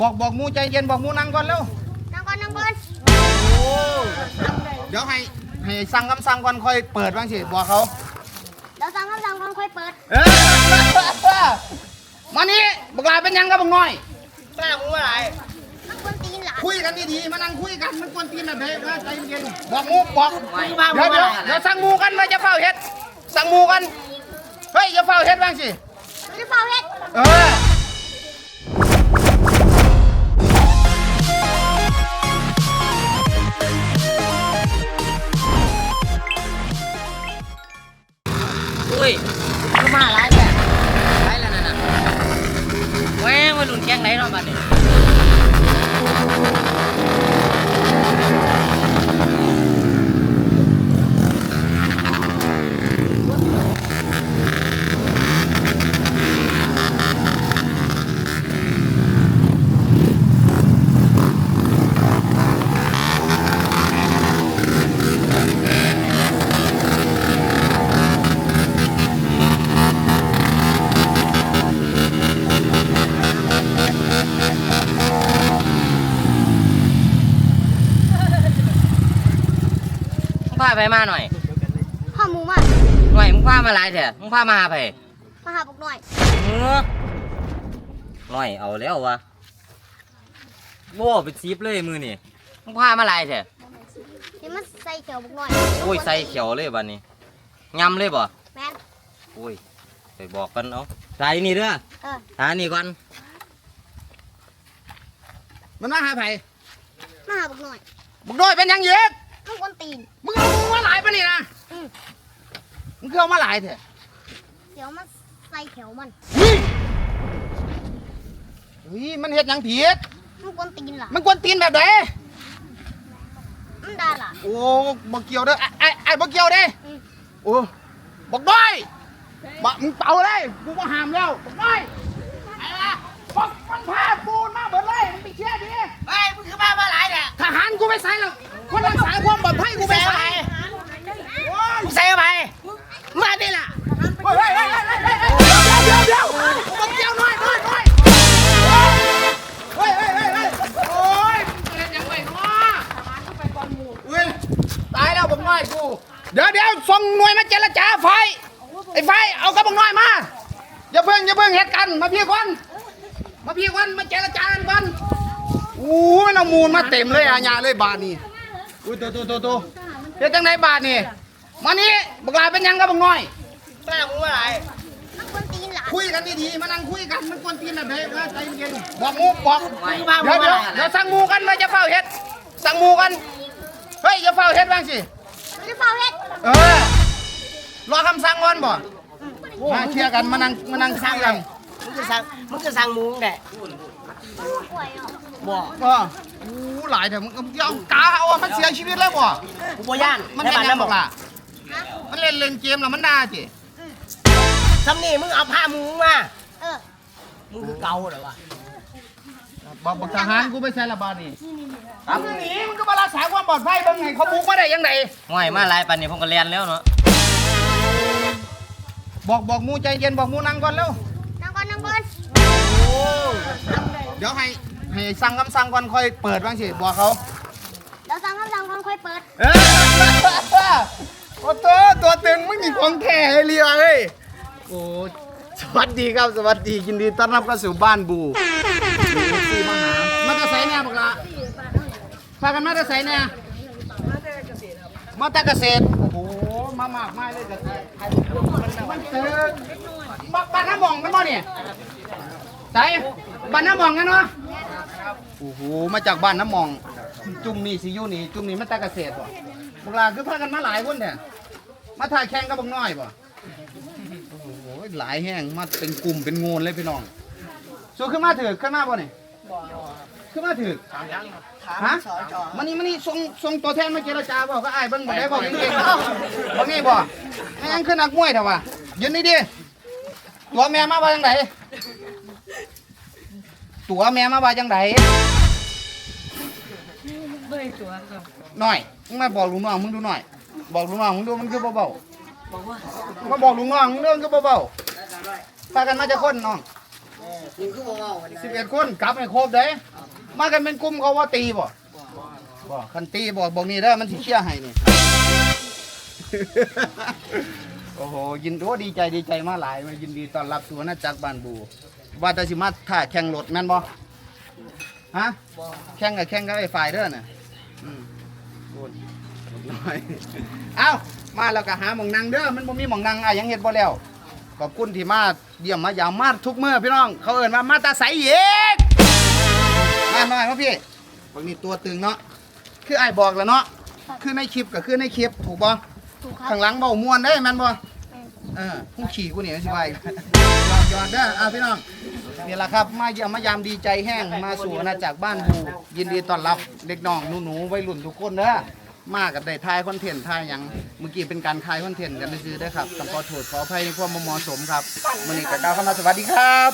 บอกบอกหมูใจเย็นบอกหมูนั่งก่อนเร็วนั่งก่อนนั่งก่อนเดี๋ยวให้ให้สั่งคำสั่งก่อนค่อยเปิดบ้างสิบอกเขาเดี๋ยวสั่งคำสั่งก่อนค่อยเปิดเออมานี่บักลาเป็นยังกับบักน้อยแม่มึงว่าอะไรนั่งคนตีนหลานคุยกันดีๆมานั่งคุยกันมันควรตีนแบบไหนว่าใจเย็นๆบอกหมูบอกมึงบ้ามึเดี๋ยวงเดี๋ยวว่าอะไรเดี๋ยวสั่งหมูกันมาจะเฝ้าเฮ็ดสั่งหมูกันเฮ้ยจะเฝ้าเฮ็ดบ้างสิหรือเปล่าเฮ็ดเออ อุ้ยก็มาหลายเนี่ยหลายแล้วนั่นน่ะแม่งวัยรุ่นแก๊งไหนเนาะบัดนี้าไปมาหน่อยข้าหมูมาหน่อยมึงพามาหลายแท้มึงพามาหาไปมาหาบุกหน่อยเออหน่อยเอาแล้ววะโว้เป็นซีบเลยมือนี่มึงพามาหลายแท้เดี๋ยวมันใส่เขียวบุกหน่อยโอ้ยใส่เขียวเลยบัดนี้ยำเลยบ่แม่นโอ้ยไปบอกกันเอาใส่นี่เด้อเออหานี่ก่อนมันมาหาไผมาหาบุกหน่อยบักน้อยเป็นยังเย็ด นั่งคนตีน มึงเอาหมูมาหลายปะนี่นะอืม มึงคือเอามาหลายเถอะเดี๋ยวมันใส่เขียวมัน เฮ้ยเฮ้ยมันเฮ็ดหยังผิดนั่งคนตีนหลานมันกวนตีนแบบไหนมันด่าหลานโอ้บ่เกี่ยวเด้อไอ้ไอ้ไอ้บ่เกี่ยวเด้อืม โอ้บอกด้อยบะมึงเป่าเลยกูก็ห้ามแล้วบอกด้อย ดี๋ยวเดี๋ยวส่งหน่วยมาเจรจาไฟ ไอ้ไฟเอากระบอกน้อยมา อย่าเพิ่งอย่าเพิ่งเหตุกันมาพี่ก่อนมาพี่ก่อนมาเจรจากันก่อนอู้มันเอามูลมาเต็มเลยอาญาเลยบาทนี่อุ้ยตัวตัวตัวตัวเฮ็ดจังไหนบาทนี่มานี่บักลาเป็นยังกับบักน้อยแม่มึงว่าอะไรนั่งคนตีนหลานคุยกันดีๆมานั่งคุยกันมันควรตีนแบบไหนว่าใจเย็นๆบอกหมูบอกมึงบ้ามึเดี๋ยวงเดี๋ยวว่าอะไรเดี๋ยวสั่งหมูกันมาจะเฝ้าเฮ็ดสั่งหมูกันเฮ้ยอย่าเฝ้าเฮ็ดบ้างสิหรือเปล่าเฮ็ด เออ รอคำสั่งก่อนบ่มาเคลียร์กันมานั่งมานั่งคุยกันมึงคือสั่งมึงคือสั่งหมูมึงแดะป่วยอะบอกก็อู้หลายเถอะมึงเอากาเอาอะมันเสียชีวิตแล้วบ่กูบ่ย่านมันได้เป็นบ้านยัแล้วงบบออกกล่ะมันเล่นเล่นเกมแล้วมันด่าจิทำนี่มึงเอาผ้าหมูมาเออมึงคือเกาเหรอวะบอกบอกทหารกูไม่ใช่ละบาดนี่อะมึงหนี ปลอดภัยเบ้างไงเขาบุกมาได้ยังไงง่อยมาหลายปันนี่ผมก็เรียนแล้วเนาะบอกบอกหมูใจเย็นบอกหมูนั่งก่อนเร็วนั่งก่อนนั่งก่อนเดี๋ยวให้ให้สั่งคำสั่งก่อนค่อยเปิดบ้างสิบอกเขาเดี๋ยวสั่งคำสั่งก่อนค่อยเปิดเออโอ้ตัวตัวตึงไม่มีของแท้ให้เรียเฮ้ยโอ้สวัสดีครับสวัสดียินดีต้อนรับเข้าสู่บ้านบูบูซีมาหามาแตะไสเนี่ยบอกละพากันมาแตะไสเนี่ยมาแต่เกษตรโอ้โหมามากมายเลยเกษตรมันตึงบ้านบ้านน้ำมองกันบ่เนี่ยไสบ้านน้ำมองกันเนาะโอ้โหมาจากบ้านน้ำมอง จุ่มนี่สิอยู่นี่จุ่มนี่มันแต่เกษตรบ่พวกลาคือพากันมาหลายคนเนี่ยมาถ่ายแข่งกับบักน้อยบ่โอ้โหหลายแห้งมาเป็นกลุ่มเป็นโงนเลยพี่น้องสู้ขึ้นมาเถือขึ้นมาบ่นี่ ขึ้นมาถือฮะมันนี่มันนี่ส่งส่งตัวแทนมาเจรจาบ่ก็อ้ายเบิ่งบ่ได้บ่เก่งๆบ่งี้บ่ไม่งั้นขึ้นนักมวยเถอะวะยืนนี่ดิตัวแม่มาว่าจังไดตัวแม่มาว่าจังไดหน่อยมึงมาบอกลุงน้องมึงดูหน่อย บอกลุงน้องมึงดูมันคือเบาๆมาบอกลุงน้องมึงดูมันคือเบาๆพากันมาจะคนน้องสิบเอ็ดคนกลับให้ครบเด้ มากันเป็นกลุ่มเขาว่าตีบ่บ่คันตีบ่บอกนี่เด้อมันสิเชี่ยให้นี่ โอ้โหยินดีโอ้ดีใจดีใจมาหลายมายินดีต้อนรับสู่อาณาจักรบ้านบู ว่าแต่สิมาถ่าแข่งรถแม่นบ่ฮะแข่งกับแข่งกับไอ้ฝ่ายเด้อน่ะอืมโอ้ยน้อยเอ้ามาแล้วก็หาหม่องนั่งเด้อมันบ่มีหม่องนั่งอะยังเฮ็ดบ่แล้วขอบคุณที่มาเยี่ยมมายามมาทุกเมื้อพี่น้อง เขาเอิ้นว่ามาตาใสเย อกมาหน่อยมาพี่พวกนี้ตัวตึงเนาะคือไอ้ายบอกแล้วเนาะคือในคลิปก็คือในคลิปถูกบ่ถูกครับข้างหลังเบามวนได้แม่นบ่เออผู้ขี่กูเนี่สิว่าอีกหยอดๆเด้ออ่าพี่น้องนี่แหละครับมาเยี่ยมมายามดีใจแห้งมาสู่อาณาจักรบ้านบูยินดีต้อนรับเด็กน้องหนูๆวัยรุ่นทุกคนเด้อมากับได้ทายคอนเทนต์ทายหยังเมื่อกี้เป็นการทายคอนเทนต์กันซื่อๆเด้อครับต้องขอโทษขออภัยในความบ่เหมาะสมครับมื้อนี้ก็กล่าวคำว่าสวัสดีครับ